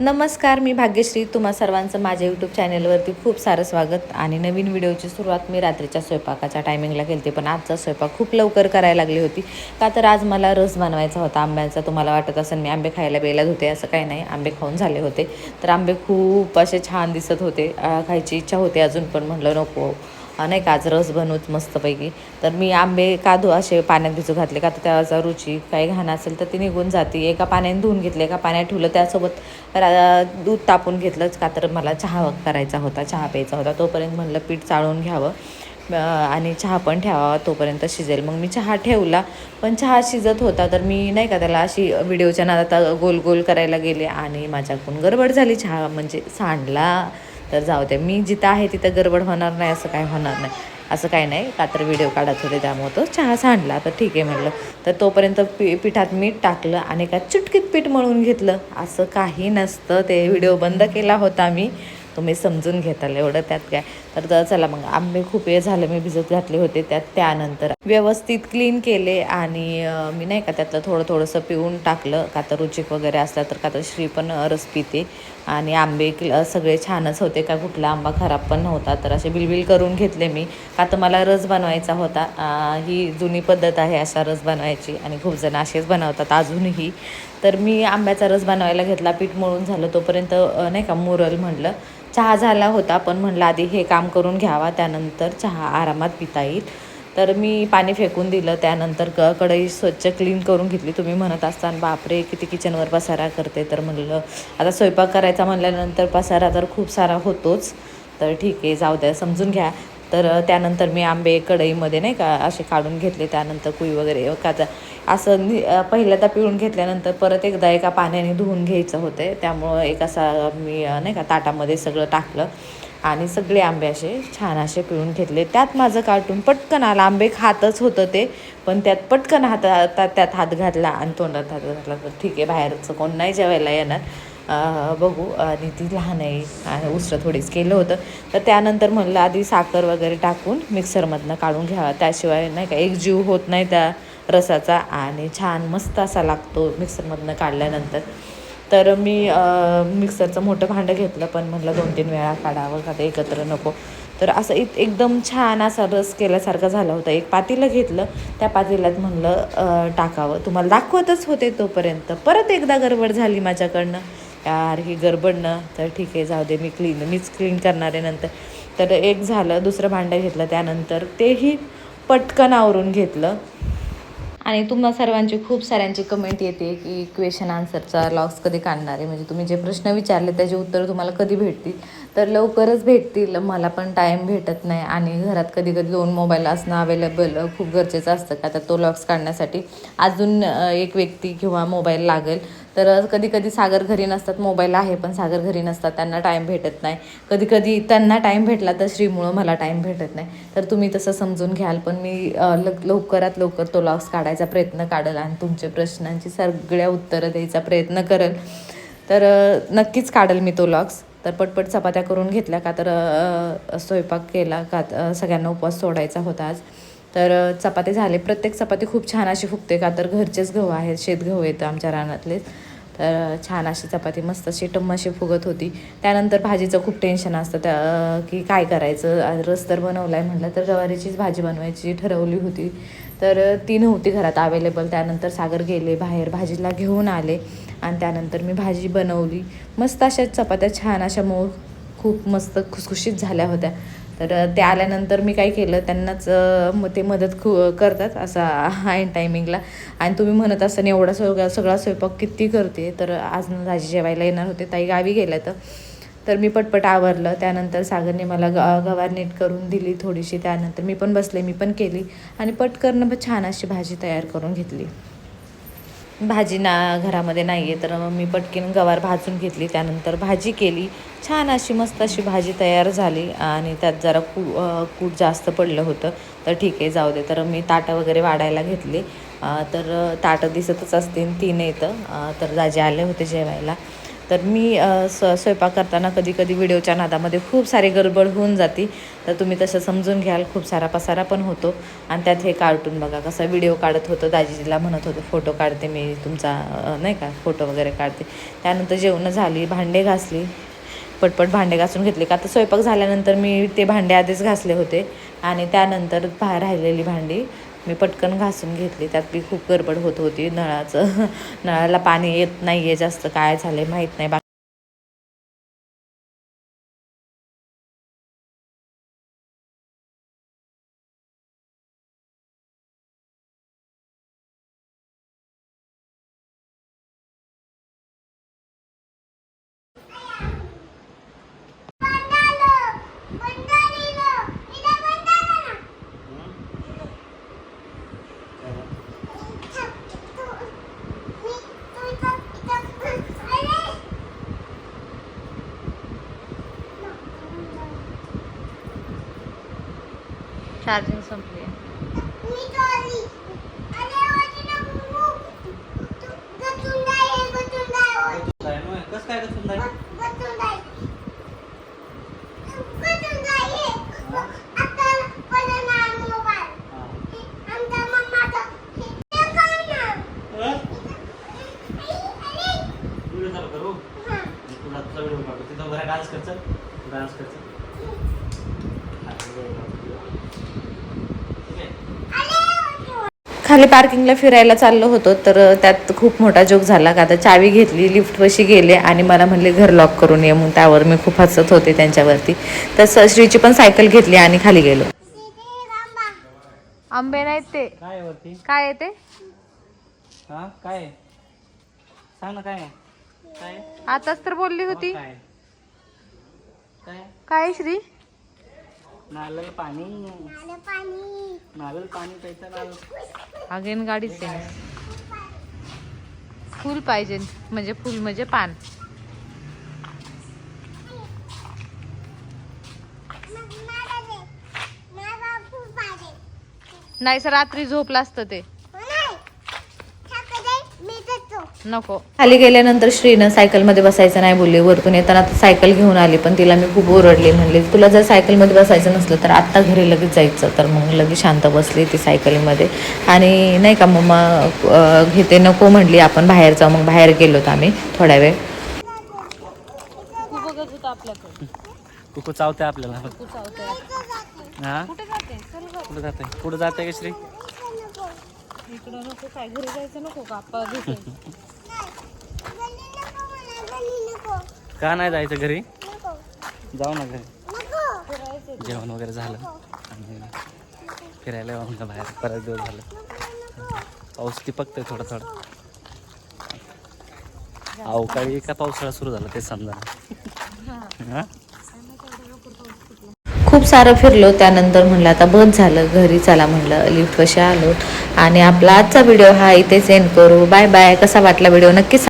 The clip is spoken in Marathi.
नमस्कार मी भाग्यश्री. तुम्हा सर्वांचं माझ्या यूट्यूब चॅनलवरती खूप सारं स्वागत आणि नवीन व्हिडिओची सुरुवात मी रात्रीच्या स्वयंपाकाच्या टायमिंगला केली पण आजचा स्वयंपाक खूप लवकर करायला लागली होती. का तर आज मला रस बनवायचा होता आंब्याचा. तुम्हाला वाटत असेल मी आंबे खायला बेलात होते असं काही नाही. आंबे खाऊन झाले होते. तर आंबे खूप असे छान दिसत होते. खायची इच्छा होती अजून पण म्हटलं नको. नाही का? आज रस बनवूच मस्तपैकी. तर मी आंबे काधू असे पाण्यात भिजू घातले का? तर त्याचा रुची काही घाण असेल तर ती निघून जाते. एका पाण्याने धुवून घेतले एका पाण्यात ठेवलं. त्यासोबत दूध तापून घेतलंच का? तर मला चहा करायचा होता चहा प्यायचा होता. तोपर्यंत म्हणलं पीठ चाळून घ्यावं. आणि चहा पण ठेवावा तोपर्यंत शिजेल. मग मी चहा ठेवला पण चहा शिजत होता. तर मी नाही का त्याला अशी व्हिडिओच्या नादात गोल गोल करायला गेले आणि माझ्याकडून गडबड झाली. चहा म्हणजे सांडला. तर जाऊ दे. मी जिथं आहे तिथं गडबड होणार नाही असं काय होणार नाही. असं काही नाही. का तर व्हिडिओ काढत होते त्यामुळं तो चहा सांडला. तर ठीक आहे म्हटलं तर तोपर्यंत पी पिठात मीठ टाकलं आणि का चुटकीत पीठ मळून घेतलं. असं काही नसतं. ते व्हिडिओ बंद केला होता मी. तुम्ही समजून घेताल एवढं त्यात काय. तर चला मग. आंबे खूप वेळ झालं मी भिजत घातले होते त्यात. त्यानंतर व्यवस्थित क्लीन केले आणि मी नाही का त्यातलं थोडं थोडंसं पिऊन टाकलं. का तर रुचिक वगैरे असला तर का तर श्री पण रस पिते. आणि आंबे क्ल- सगळे छानच होते. का कुठला आंबा खराब पण नव्हता. तर असे बिलबिल करून घेतले मी. का तर मला रस बनवायचा होता. ही जुनी पद्धत आहे असा रस बनवायची. आणि खूप जण असेच बनवतात अजूनही. तर मी आंब्याचा रस बनवायला घेतला. पीठ मळून झालं तोपर्यंत नाही का मुरल म्हटलं चहा झाला होता. पण म्हणलं आधी हे काम करून घ्यावा. त्यानंतर चहा आरामात पिता येईल. तर मी पाणी फेकून दिलं. त्यानंतर क कढई स्वच्छ क्लीन करून घेतली. तुम्ही म्हणत असताना बापरे किती किचनवर पसारा करते. तर म्हणलं आता स्वयंपाक करायचा म्हणल्यानंतर पसारा तर खूप सारा होतोच. तर ठीक आहे जाऊ द्या समजून घ्या. तर त्यानंतर मी आंबे कढईमध्ये नाही का असे काढून घेतले. त्यानंतर कुई वगैरे का असं नि पहिल्यांदा पिळून घेतल्यानंतर परत एकदा एका पाण्याने धुवून घ्यायचं होते. त्यामुळं एक असा मी नाही का ताटामध्ये सगळं टाकलं. आणि सगळे आंबे असे छान असे पिळून घेतले. त्यात माझं कार्टून पटकन आलं. आंबे खातच होतं ते पण त्यात पटकन हातात त्यात हात घातला आणि तोंडात हात घातला. तर ठीक आहे बाहेरचं कोण नाही जेवायला येणार. बघू. आणि ती लहान आहे आणि उसरं थोडीच केलं होतं. तर त्यानंतर म्हणलं आधी साखर वगैरे टाकून मिक्सरमधनं काढून घ्यावा. त्याशिवाय नाही का एक जीव होत नाही त्या रसाचा. आणि छान मस्त असा लागतो मिक्सरमधनं काढल्यानंतर. तर मी मिक्सरचं मोठं भांडं घेतलं पण म्हटलं दोन तीन वेळा काढावं का ते एकत्र नको. तर असं इत एकदम छान असा रस केल्यासारखा झाला होता. एक पातेलं घेतलं त्या पातेल्यात म्हणलं टाकावं. तुम्हाला दाखवतच होते तोपर्यंत. परत एकदा गडबड झाली माझ्याकडनं. यार ही गडबडनं तर ठीक आहे जाऊ दे मी क्लीन मीच क्लीन करणार आहे नंतर. तर एक झालं दुसरं भांडं घेतलं त्यानंतर तेही पटकन आवरून घेतलं. आणि तुम्हा सर्वांची खूप साऱ्यांची कमेंट येते की क्वेश्चन आन्सरचा लॉक्स कधी काढणार आहे? म्हणजे तुम्ही जे प्रश्न विचारले त्याचे उत्तर तुम्हाला कधी भेटतील? तर लवकरच भेटतील. मला पण टाईम भेटत नाही आणि घरात कधी कधी दोन मोबाईल असणं अवेलेबल खूप गरजेचं असतं का? तर तो लॉक्स काढण्यासाठी अजून एक व्यक्ती किंवा मोबाईल लागेल. तर कधी कधी सागर घरी नसतात मोबाईल आहे पण सागर घरी नसतात त्यांना टाईम भेटत नाही. कधी कधी त्यांना टाईम भेटला तर श्रीमुळं मला टाईम भेटत नाही. तर तुम्ही तसं समजून घ्याल पण मी लवकरात लवकर तो लॉक्स काढायचा प्रयत्न काढेल आणि तुमच्या प्रश्नांची सगळ्या उत्तरं द्यायचा प्रयत्न करेल. तर नक्कीच काढेल मी तो लॉक्स तर पटपट चपात्या करून घेतल्या का तर स्वयंपाक केला का सगळ्यांना उपवास सोडायचा होता आज. तर चपाती झाले. प्रत्येक चपाती खूप छान अशी फुगते का तर घरचेच गहू आहेत शेतगहू येतं आमच्या रानातले तर छान अशी चपाती मस्त अशी टम्माशी फुगत होती. त्यानंतर भाजीचं खूप टेन्शन असतं. त्या की काय करायचं? रस तर बनवला आहे म्हटलं तर गवारीचीच भाजी बनवायची ठरवली होती. तर ती नव्हती घरात अवेलेबल त्यानंतर सागर गेले बाहेर भाजीला घेऊन आले आणि त्यानंतर मी भाजी बनवली. मस्त अशा चपात्या छान अशा मऊ खूप मस्त खुसखुशीत झाल्या होत्या. तर ते आल्यानंतर मी काय केलं त्यांनाच मग ते मदत खू करतात असा ऐन टायमिंगला. आणि तुम्ही म्हणत असताना एवढा सगळा सगळा स्वयंपाक किती करते? तर आज ना जेवायला येणार होते ताई गावी गेल्या तर. तर मी पटपट आवरलं. त्यानंतर सागरने मला ग गवार नीट करून दिली थोडीशी. त्यानंतर मी पण बसले मी पण केली. आणि पटकन छान अशी भाजी तयार करून घेतली. भाजी ना घरामध्ये नाही आहे तर मी पटकीन गवार भाजून घेतली त्यानंतर भाजी केली. छान अशी मस्त अशी भाजी तयार झाली आणि त्यात जरा कू कूट जास्त पडलं होतं. तर ठीक आहे जाऊ दे. तर मी ताटं वगैरे वाढायला घेतली. तर ताटं दिसतच असतील तीन येतं. तर दाजी आले होते जेवायला. तर मी स स्व स्वयंपाक करताना कधी कधी व्हिडिओच्या नादामध्ये खूप सारी गडबड होऊन जाते. तर तुम्ही तसं समजून घ्याल खूप सारा पसारा पण होतो. आणि त्यात हे कार्टून बघा कसा व्हिडिओ काढत होतो दाजीला म्हणत होतो फोटो काढते मी तुमचा नाही का फोटो वगैरे काढते. त्यानंतर जेवणं झाली भांडे घासली. पटपट भांडे घासून घेतले. का तर स्वयंपाक झाल्यानंतर मी ते भांडे आधीच घासले होते. आणि त्यानंतर बाहेर राहिलेली भांडी. मी पटकन घासून घेतली. त्यात बी खूप गडबड होत होती नळाचं. नळाला पाणी येत नाही आहे जास्त. काय झालं आहे माहीत नाही. बा चार्जिंग संपली कसं काय कसं नाही व्हिडिओ चालू करू मी तुला तुझा व्हिडिओ काढतो तिथं बरं डान्स करचं डान्स खाली पार्किंगला फिरायला चाललो होतो तर त्यात खूप मोठा जोक झाला. का आता चावी घेतली लिफ्टपाशी गेले आणि मला म्हणले घर लॉक करून ये. म्हणून त्यावर मी खूप हसत होते त्यांच्यावरती. तसं श्रीची पण सायकल घेतली आणि खाली गेलो. आंबे नाहीत ते. काय येते हा काय? सांग ना काय? आताच तर बोलली होती. काय? काय श्री? नारळ पाणी. नारळ पाणी. प्यायचं नारळ अगेन गाडीच आहे फुल पाहिजे म्हणजे फुल म्हणजे पान. नाही सर रात्री झोपलं असतं ते. नको. खाली गेल्यानंतर श्रीनं सायकलमध्ये बसायचं नाही बोलली. वरतून येताना तर सायकल घेऊन आली पण तिला मी खूप ओरडली. म्हणले तुला जर सायकलमध्ये बसायचं नसलं तर आत्ता घरी लगेच जायचं. तर मग लगेच शांत बसली ती सायकलीमध्ये. आणि नाही का मम्मा घेते नको म्हणली आपण बाहेर जाऊ. मग बाहेर गेलो होतो आम्ही थोड्या वेळ. कुकू चावते आपल्याला. हा? कुठं जाते? कुठं जाते? का श्री? इकडं नको काय घरी जायचं नको का? का नाही जायचं घरी? जाऊ ना घरी. जेवण वगैरे झालं. आणि फिरायला येऊ म्हणलं बाहेर. बराच दिवस झालं. पाऊस टिपकतोय थोडं थोडं. अवकाळी का पावसाळा सुरू झाला ते समजा. हा? खूप सारं फिरलो त्यानंतर म्हणलं आता बंद झालं घरी चला म्हणलं लिफ्ट कशी आलो. आणि आपला आजचा व्हिडिओ हा इथेच एंड करू. बाय बाय कसा वाटला व्हिडिओ नक्कीच